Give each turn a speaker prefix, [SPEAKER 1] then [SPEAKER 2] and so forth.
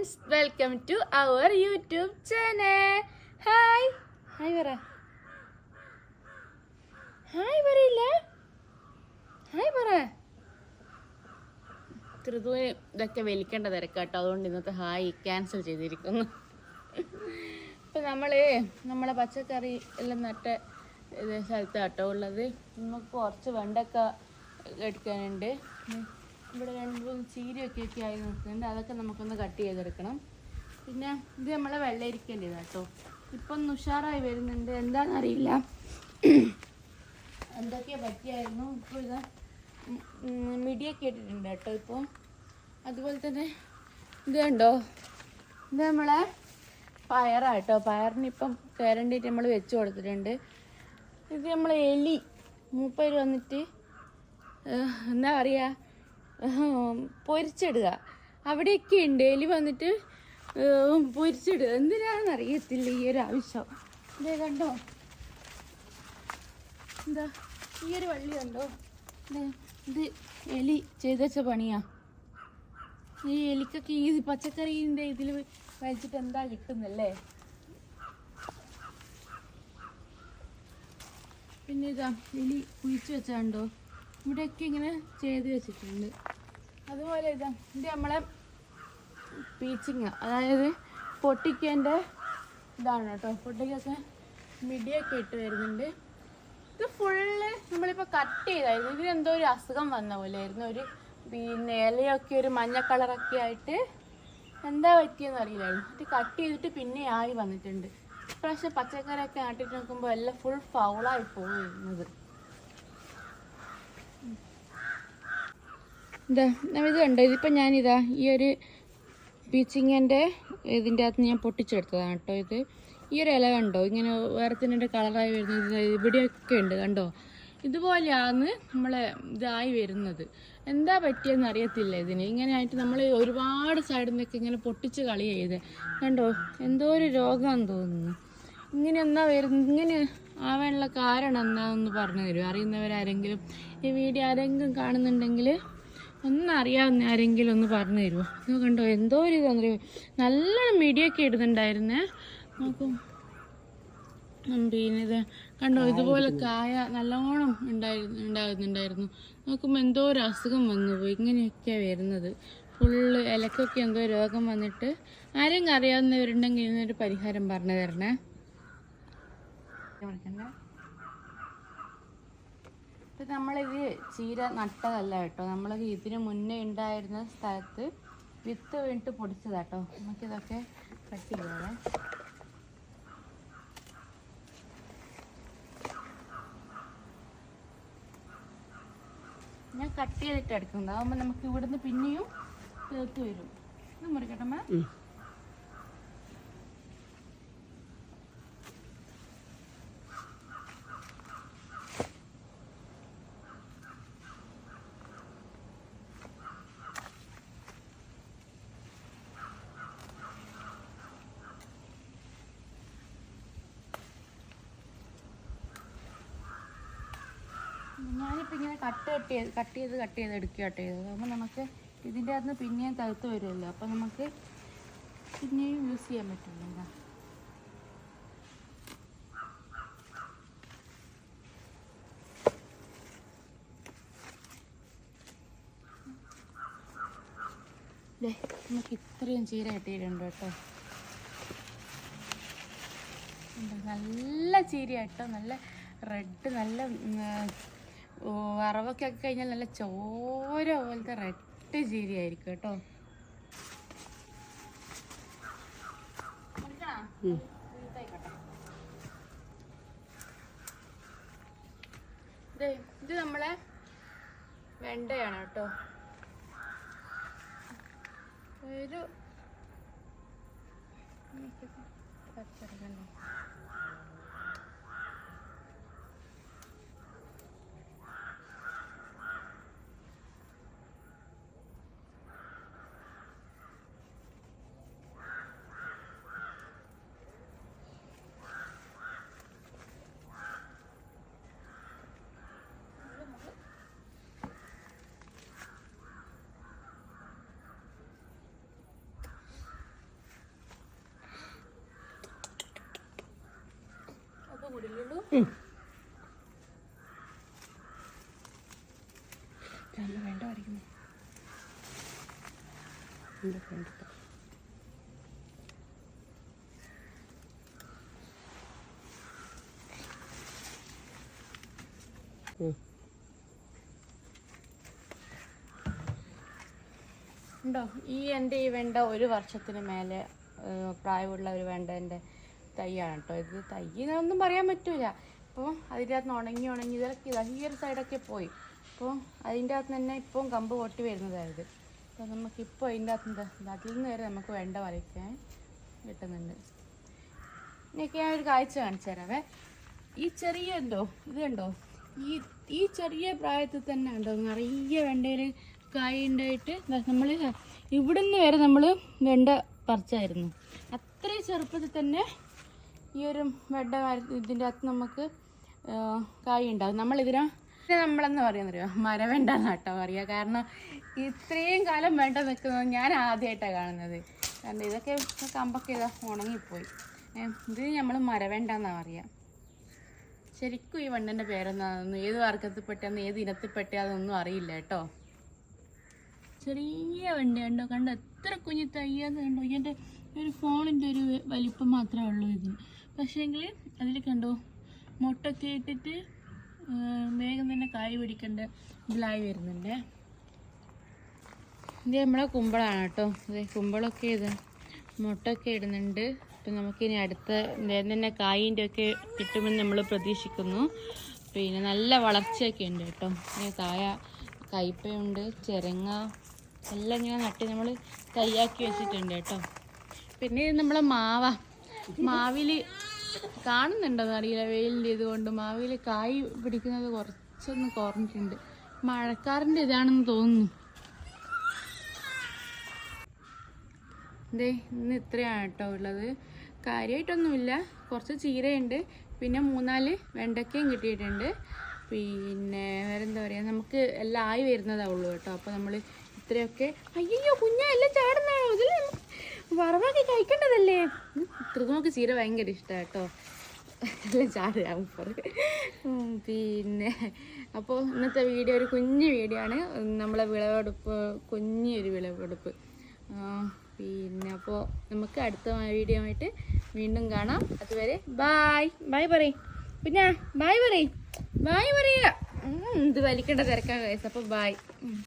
[SPEAKER 1] Friends welcome to our YouTube channel hi hi പറ. Hi പറയില്ല? Hi പറ. ഋതുവിന് ഇതൊക്കെ വലിക്കേണ്ട തിരക്കാട്ടോ. അതുകൊണ്ട് ഇന്നത്തെ ഹായ് ക്യാൻസൽ ചെയ്തിരിക്കുന്നു. ഇപ്പം നമ്മൾ നമ്മളെ പച്ചക്കറി എല്ലാം നട്ട സ്ഥലത്താട്ടോ ഉള്ളത്. നമുക്ക് കുറച്ച് വെണ്ടക്ക എടുക്കാനുണ്ട്. ഇവിടെ രണ്ട് മൂന്ന് ചീരയൊക്കെ ഒക്കെ ആയി നിൽക്കുന്നുണ്ട്. അതൊക്കെ നമുക്കൊന്ന് കട്ട് ചെയ്തെടുക്കണം. പിന്നെ ഇത് നമ്മളെ വെള്ളരിക്കേണ്ടത് കേട്ടോ ഇപ്പം ഒന്ന് ഉഷാറായി വരുന്നുണ്ട്. എന്താണെന്നറിയില്ല. എന്തൊക്കെയാ പറ്റിയായിരുന്നു. ഇപ്പോൾ ഇത് മിടിയൊക്കെ ഇട്ടിട്ടുണ്ട് കേട്ടോ ഇപ്പോൾ അതുപോലെ തന്നെ ഇത് കണ്ടോ? ഇത് നമ്മളെ പയറാട്ടോ. പയറിന് ഇപ്പം പേരണ്ടിട്ട് നമ്മൾ വെച്ച് കൊടുത്തിട്ടുണ്ട്. ഇത് നമ്മളെ എലി. മൂപ്പര് വന്നിട്ട് എന്താ പറയുക പൊരിച്ചിടുക. അവിടെയൊക്കെ ഉണ്ട്. എലി വന്നിട്ട് പൊരിച്ചിടുക. എന്തിനാണെന്ന് അറിയത്തില്ല ഈ ഒരു ആവശ്യം. ഇതേ കണ്ടോ? എന്താ? ഈ ഒരു വള്ളി കണ്ടോ? ഇത് എലി ചെയ്തച്ച പണിയാ. ഈ എലിക്കൊക്കെ ഈ പച്ചക്കറീന്റെ ഇതിൽ വലിച്ചിട്ട് എന്താ കിട്ടുന്നല്ലേ? പിന്നെ ഇതാ എലി കുഴിച്ചു വെച്ചാണ്ടോ ഇവിടെയൊക്കെ ഇങ്ങനെ ചെയ്ത് വെച്ചിട്ടുണ്ട്. അതുപോലെ ഇതാ ഇത് നമ്മളെ പീച്ചിങ് അതായത് പൊട്ടിക്കേന്റെ ഇതാണ് കേട്ടോ. പൊട്ടിക്കൊക്കെ മിടിയൊക്കെ ഇട്ട് വരുന്നുണ്ട്. ഇത് ഫുള്ള് നമ്മളിപ്പോൾ കട്ട് ചെയ്തായിരുന്നു. ഇതിന് എന്തോ ഒരു അസുഖം വന്ന പോലെ ആയിരുന്നു ഒരു പിന്നെ ഇലയൊക്കെ ഒരു മഞ്ഞ കളറൊക്കെ ആയിട്ട് എന്താ പറ്റിയെന്ന് അറിയില്ലായിരുന്നു. ഇത് കട്ട് ചെയ്തിട്ട് പിന്നെ ആയി വന്നിട്ടുണ്ട്. ഇപ്രാവശ്യം പച്ചക്കറിയൊക്കെ ആട്ടിട്ട് നോക്കുമ്പോൾ എല്ലാം ഫുൾ ഫൗളായി പോകുന്നത് ഇതാ ഇത് കണ്ടോ? ഇതിപ്പോൾ ഞാനിതാ ഈ ഒരു പീച്ചിങ്ങന്റെ ഇതിന്റെ അകത്ത് ഞാൻ പൊട്ടിച്ചെടുത്തതാണ് കേട്ടോ ഇത്. ഈ ഒരു ഇല കണ്ടോ? ഇങ്ങനെ വേറത്തിന്റെ കളറായി വരുന്നത് ഇവിടെയൊക്കെ ഉണ്ട് കണ്ടോ? ഇതുപോലെയാണ് നമ്മളെ ഇതായി വരുന്നത്. എന്താ പറ്റിയെന്ന് അറിയത്തില്ല ഇതിന്. ഇങ്ങനെ ആയിട്ട് നമ്മൾ ഒരുപാട് സൈഡിൽ നിന്നൊക്കെ ഇങ്ങനെ പൊട്ടിച്ച് കളി ചെയ്ത് കണ്ടോ? എന്തോ ഒരു രോഗമാണെന്ന് തോന്നുന്നു. ഇങ്ങനെ എന്നാ വരുന്നത് ഇങ്ങനെ ആവാനുള്ള കാരണം എന്താണെന്ന് പറഞ്ഞു തരും അറിയുന്നവരാരെങ്കിലും ഈ വീഡിയോ ആരെങ്കിലും കാണുന്നുണ്ടെങ്കിൽ ഒന്ന് അറിയാവുന്ന ആരെങ്കിലും ഒന്ന് പറഞ്ഞു തരുമോ ഇത് കണ്ടോ എന്തോ ഒരു ഇതാണെന്നറിയോ നല്ലോണം മിടിയൊക്കെ ഇടുന്നുണ്ടായിരുന്നേ. നോക്കും. പിന്നെ ഇത് കണ്ടോ ഇതുപോലെ കായ നല്ലോണം ഉണ്ടായിരുന്നു ഉണ്ടാകുന്നുണ്ടായിരുന്നു. നോക്കുമ്പോൾ എന്തോ ഒരു അസുഖം വന്നു പോയി ഇങ്ങനെയൊക്കെയാണ് വരുന്നത്. ഫുള്ള് ഇലക്കൊക്കെ എന്തോ രോഗം വന്നിട്ട് ആരെങ്കിലും അറിയാവുന്നവരുണ്ടെങ്കിൽ ഇതിനൊരു പരിഹാരം പറഞ്ഞു തരണേ. നമ്മളിത് ചീര നട്ടതല്ല കേട്ടോ. നമ്മൾ ഇതിന് മുന്നേ ഉണ്ടായിരുന്ന സ്ഥലത്ത് വിത്ത് വീണിട്ട് പൊടിച്ചതാട്ടോ നമുക്കിതൊക്കെ കട്ട് ചെയ്യാവേ ഞാൻ കട്ട് ചെയ്തിട്ട് എടുക്കുന്നത്. അതാകുമ്പോൾ നമുക്ക് ഇവിടുന്ന് പിന്നെയും തീർത്ത് വരും. ഇത് മുറിക്കട്ടെ ഞാനിപ്പോൾ ഇങ്ങനെ കട്ട് കട്ട് ചെയ്ത് കട്ട് ചെയ്ത് കട്ട് ചെയ്ത് എടുക്കുക കട്ട് ചെയ്തത്. അപ്പോൾ നമുക്ക് ഇതിന്റെ അകത്ത് പിന്നെയും തകർത്ത് വരുമല്ലോ. അപ്പോൾ നമുക്ക് പിന്നെയും യൂസ് ചെയ്യാൻ പറ്റില്ല ദേ, നമുക്ക് ഇത്രയും ചീര കിട്ടിയിട്ടുണ്ട് കേട്ടോ. നല്ല ചീര കേട്ടോ. നല്ല റെഡ് നല്ല വറവൊക്കെ ആക്കി കഴിഞ്ഞാൽ നല്ല ചോര പോലത്തെ റെഡ് ചീരി ആയിരിക്കും കേട്ടോ. ഇത് നമ്മളെ വെണ്ടയാണ് കേട്ടോ. ഒരു പച്ചക്കറി ഉണ്ട്? ഈ എന്റെ ഈ വെണ്ട ഒരു വർഷത്തിന് മേലെ പ്രായമുള്ള ഒരു വെണ്ടേന്റെ തൈയാണ് കേട്ടോ. ഇത് തൈന്നൊന്നും പറയാൻ പറ്റൂല. അപ്പോൾ അതിന്റെ അകത്ത് ഉണങ്ങി ഉണങ്ങി ഇതൊക്കെ ഇതാ ഈ ഒരു സൈഡൊക്കെ പോയി. അപ്പോൾ അതിന്റെ അകത്ത് തന്നെ ഇപ്പം കമ്പ് പൊട്ടി വരുന്നതായത് അപ്പോൾ നമുക്കിപ്പോൾ അതിന്റെ അകത്ത് എന്താ അതിൽ നിന്ന് വരെ നമുക്ക് വെണ്ട വരയ്ക്കാൻ കിട്ടുന്നുണ്ട്. ഇനിയൊക്കെ ഞാൻ ഒരു കാഴ്ച കാണിച്ചു തരാവേ. ഈ ചെറിയ ഉണ്ടോ? ഇത് കണ്ടോ? ഈ ഈ ചെറിയ പ്രായത്തിൽ തന്നെ ഉണ്ടോ? നിറയെ വെണ്ടയിൽ കായ ഉണ്ടായിട്ട് നമ്മൾ ഇവിടെ നിന്ന് വരെ നമ്മൾ വെണ്ട പറിച്ചായിരുന്നു. അത്രയും ചെറുപ്പത്തിൽ തന്നെ ഈ ഒരു വെണ്ട ഇതിന്റെ അകത്ത് നമുക്ക് കായ ഉണ്ടാകും നമ്മളിതിനെ ഇതിനെ നമ്മളെന്ന് പറയുന്നറിയോ മരവെണ്ട എന്നാട്ടോ പറയുക കാരണം ഇത്രയും കാലം വേണ്ട നിൽക്കുന്നത് ഞാൻ ആദ്യമായിട്ടാണ് കാണുന്നത്. കാരണം ഇതൊക്കെ കമ്പൊക്കെ ഇതാ ഉണങ്ങിപ്പോയി. ഇത് നമ്മൾ മര എന്നാണ് പറയുക ശരിക്കും ഈ വണ്ണന്റെ പേരെന്താണെന്ന് ഏത് വർഗത്തിൽപ്പെട്ടാന്ന് ഏത് ഇനത്തിൽപ്പെട്ടാന്നൊന്നും അറിയില്ല കേട്ടോ. ചെറിയ വണ്ടി കണ്ടോ? കണ്ടോ? എത്ര കുഞ്ഞു തയ്യാന്ന് കണ്ടോ? ഇതിന്റെ ഒരു ഫോണിന്റെ ഒരു വലിപ്പം മാത്രമേ ഉള്ളൂ ഇതിന് പക്ഷേങ്കിൽ അതിൽ കണ്ടോ? മുട്ടൊക്കെ ഇട്ടിട്ട് വേഗം തന്നെ കായ് പിടിക്കേണ്ട? ഇതിലായി വരുന്നുണ്ട്. ഇത് നമ്മളെ കുമ്പളാണ് കേട്ടോ. അതെ കുമ്പളൊക്കെ ഇത് മുട്ടൊക്കെ ഇടുന്നുണ്ട്. അപ്പം നമുക്കിനി അടുത്ത വേഗം തന്നെ കായിന്റെ ഒക്കെ കിട്ടുമെന്ന് നമ്മൾ പ്രതീക്ഷിക്കുന്നു. പിന്നെ നല്ല വളർച്ചയൊക്കെ ഉണ്ട് കേട്ടോ. കായ കയ്പയുണ്ട് ചെരങ്ങ എല്ലാം ഇങ്ങനെ നട്ടി നമ്മൾ തയ്യാക്കി വെച്ചിട്ടുണ്ട് കേട്ടോ. പിന്നെ ഇത് നമ്മളെ മാവ. മാവിൽ കാണുന്നുണ്ടോന്ന് അറിയില്ല. വെയിലിന്റെ ഇതുകൊണ്ട് മാവിൽ കായ് പിടിക്കുന്നത് കുറച്ചൊന്ന് കുറഞ്ഞിട്ടുണ്ട്. മഴക്കാറിന്റെ ഇതാണെന്ന് തോന്നുന്നു. ദേ ഇന്ന് ഇത്രയാണ് കേട്ടോ ഉള്ളത്. കാര്യമായിട്ടൊന്നുമില്ല. കുറച്ച് ചീരയുണ്ട്. പിന്നെ മൂന്നാൽ വെണ്ടക്കയും കിട്ടിയിട്ടുണ്ട്. പിന്നെ വേറെന്താ പറയുക? നമുക്ക് എല്ലാം ആയി വരുന്നതാവുള്ളൂ കേട്ടോ. അപ്പോൾ നമ്മൾ ഇത്രയൊക്കെ അയ്യോ കുഞ്ഞാ എല്ലാം ചാടുന്നതാണോ? ഇതിൽ വറവാക്കി കഴിക്കേണ്ടതല്ലേ? ഉം, തൃതമൊക്കെ ചീര ഭയങ്കര ഇഷ്ടമാണ് കേട്ടോ എല്ലാം ചാടുക മുപ്പർ പിന്നെ അപ്പോൾ ഇന്നത്തെ വീഡിയോ ഒരു കുഞ്ഞു വീഡിയോ ആണ്. നമ്മളെ വിളവെടുപ്പ് കുഞ്ഞൊരു വിളവെടുപ്പ്. പിന്നെ അപ്പോൾ നമുക്ക് അടുത്ത വീഡിയോ ആയിട്ട് വീണ്ടും കാണാം. അതുവരെ ബായ് ബായ് പറയും. പിന്നെ ബായ് പറയും. ബായ് പറയുക ഇത് വലിക്കേണ്ട തിരക്കാൻ കഴിച്ചു അപ്പോൾ ബായ്